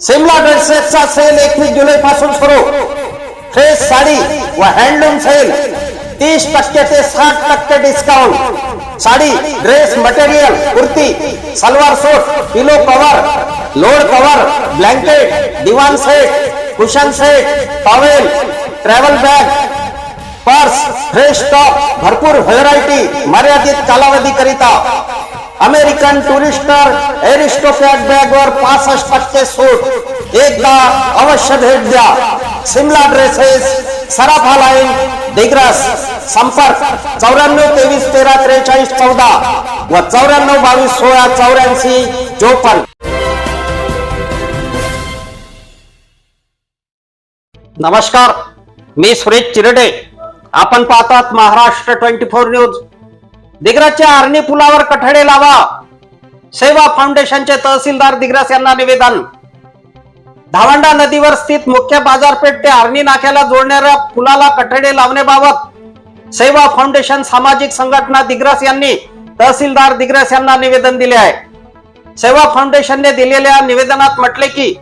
Simla ड्रेसेसचा sale एकवीस जुलै पासून सुरू. फ्रेश साडी व हँडलूम सेल तीस टक्के ते साठ टक्के discount sari dress material kurti salwar suit pillow cover load cover blanket divan set cushion set towel travel bag purse fresh stock भरपूर व्हरायटी मर्यादित कालावधी करिता. अमेरिकन टुरिस्टर एरिस्टोक्रॅट बॅग वर पासष्ट टक्के सूट. एकदा अवश्य भेट द्या. सिमला ड्रेसेस सराफा लाईन डिग्रस संपर्क चौऱ्याण्णव तेवीस तेरा त्रेचाळीस चौदा व चौऱ्याण्णव बावीस सोळा चौऱ्याऐंशी चोपन्न. नमस्कार मी सुरेश चिरडे. आपण पाहतात महाराष्ट्र ट्वेंटी फोर न्यूज. दिग्रजच्या आर्णी पुलावर कठडे लावा. सेवा फाउंडेशनचे तहसीलदार दिग्रस यांना निवेदन. धावंडा नदीवर स्थित मुख्य बाजारपेठ ते आर्णी नाक्याला जोडणाऱ्या पुलाला कठडे लावण्याबाबत सेवा फाउंडेशन सामाजिक संघटना दिग्रस यांनी तहसीलदार दिग्रस यांना निवेदन दिले आहे. सेवा फाउंडेशनने दिलेल्या निवेदनात म्हटले की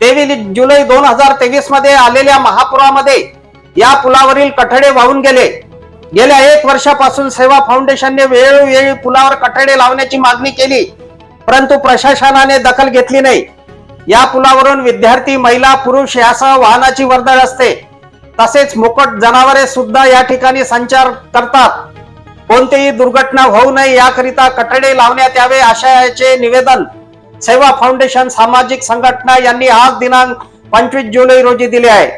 तेवीस जुलै दोन हजार तेवीसमध्ये आलेल्या महापुरामध्ये या पुलावरील कठडे वाहून गेले. गेल्या एक वर्षापासून सेवा फाउंडेशनने वेळोवेळी पुलावर कठडे लावण्याची मागणी केली परंतु प्रशासनाने दखल घेतली नाही. या पुलावरून विद्यार्थी महिला पुरुष यासह वाहनाची वर्दळ असते. तसेच मुकट जनावरे सुद्धा या ठिकाणी संचार करतात. कोणतीही दुर्घटना होऊ नये याकरिता कठडे लावण्यात यावे अशाचे निवेदन सेवा फाउंडेशन सामाजिक संघटना यांनी आज दिनांक पंचवीस जुलै रोजी दिले आहे.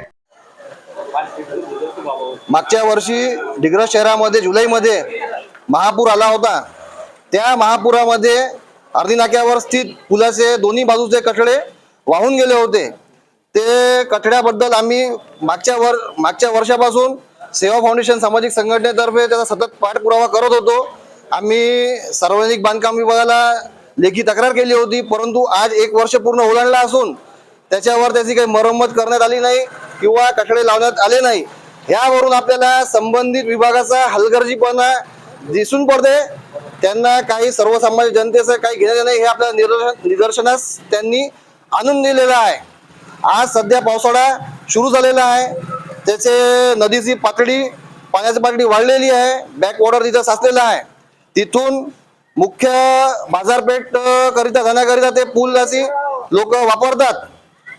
मागच्या वर्षी डिग्रज शहरामध्ये जुलैमध्ये महापूर आला होता. त्या महापुरामध्ये अर्धी नाक्यावर स्थित पुलाचे दोन्ही बाजूचे कठडे वाहून गेले होते. ते कठड्याबद्दल आम्ही मागच्या वर मागच्या वर्षापासून सेवा फाउंडेशन सामाजिक संघटनेतर्फे त्याचा सतत पाठपुरावा करत होतो. आम्ही सार्वजनिक बांधकाम विभागाला लेखी तक्रार केली होती परंतु आज एक वर्ष पूर्ण ओलांडला असून त्याच्यावर त्याची काही मरम्मत करण्यात आली नाही किंवा कठडे लावण्यात आले नाही. यावरून आपल्याला संबंधित विभागाचा हलगर्जीपणा दिसून पडते. त्यांना काही सर्वसामान्य जनतेचं काही घेणं नाही हे आपल्या निदर्शन निदर्शनास त्यांनी आणून दिलेलं आहे. आज सध्या पावसाळा सुरू झालेला आहे. त्याचे नदीची पातळी पाण्याची पातळी वाढलेली आहे. बॅक वॉटर तिथं साचलेला आहे. तिथून मुख्य बाजारपेठ करिता जाण्याकरिता ते पूल अशी लोक वापरतात.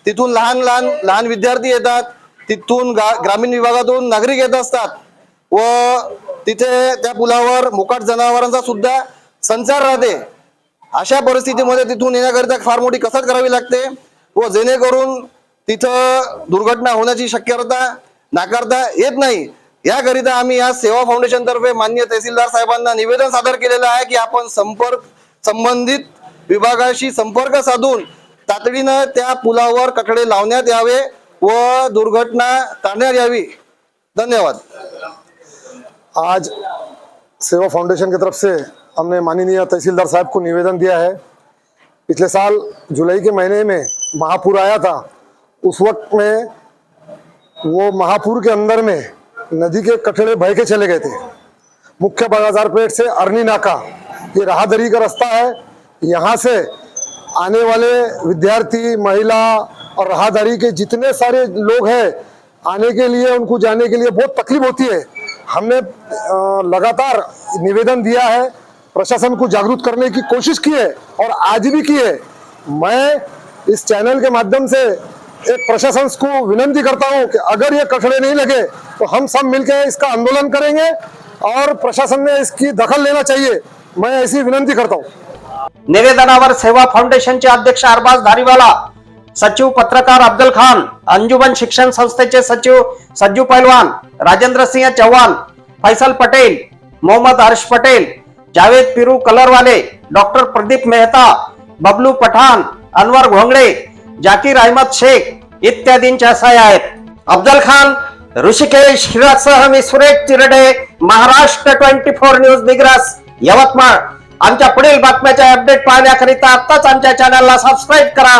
तिथून लहान लहान लहान विद्यार्थी येतात. तिथून गा- ग्रामीण विभागातून नागरिक येत असतात. व तिथे त्या पुलावर मोकाट जनावरांचा सुद्धा संचार राहते. अशा परिस्थितीमध्ये तिथून येण्याकरिता फार मोठी कसरत करावी लागते व जेणेकरून तिथं दुर्घटना होण्याची शक्यता नाकारता येत नाही. याकरिता आम्ही या सेवा फाउंडेशनतर्फे मान्य तहसीलदार साहेबांना निवेदन सादर केलेलं आहे की आपण संपर्क संबंधित विभागाशी संपर्क साधून तातडीनं त्या पुलावर कठडे लावण्यात यावे. व दुर्घटना टाळण्यात यावी. धन्यवाद. आज सेवा फाउंडेशन की तरफ़ से हमने माननीय तहसीलदार साहब को निवेदन दिया है। पिछले साल जुलाई के महीने में महापुर आया था। उस वक्त में वो महापुर के अंदर में नदी के कठड़े बह के चले गए थे। मुख्य बाज़ार पेट से अरनी नाका, ये राहदरी का रास्ता है। यहाँ से आने वाले विद्यार्थी, महिला और राहदारी के जितने सारे लोग हैं, आने के लिए, उनको जाने के लिए बहुत तकलीफ़ होती है। हमने लगातार निवेदन दिया है, प्रशासन को जागरूक करने की कोशिश की है और आज भी की है। मैं इस चैनल के माध्यम से एक प्रशासन को विनंती करता हूँ कि अगर ये कठड़े नहीं लगे तो हम सब मिलकर इसका आंदोलन करेंगे और प्रशासन ने इसकी दखल लेना चाहिए। मैं ऐसी विनंती करता हूँ। निवेदनावर सेवा फाउंडेशनचे अध्यक्ष अरबाज धारीवाला सचिव पत्रकार अब्दुल खान अंजुमन शिक्षण संस्थेचे सचिव सज्जू पैलवान राजेंद्र सिंह चव्हाण फैसल पटेल मोहम्मद हर्ष पटेल जावेद पिरू कलरवाले डॉक्टर प्रदीप मेहता बबलू पठाण अनवर घोंगडे जाकीर अहमद शेख इत्यादींच्या सह्या आहेत. अफजल खान ऋषिकेश हिरासह मी Suresh Chirde Maharashtra twenty four news Digras Yavatmal. आमच्या पुढील बातम्याच्या अपडेट पाहण्याकरिता आत्ताच आमच्या चॅनलला सबस्क्राईब करा.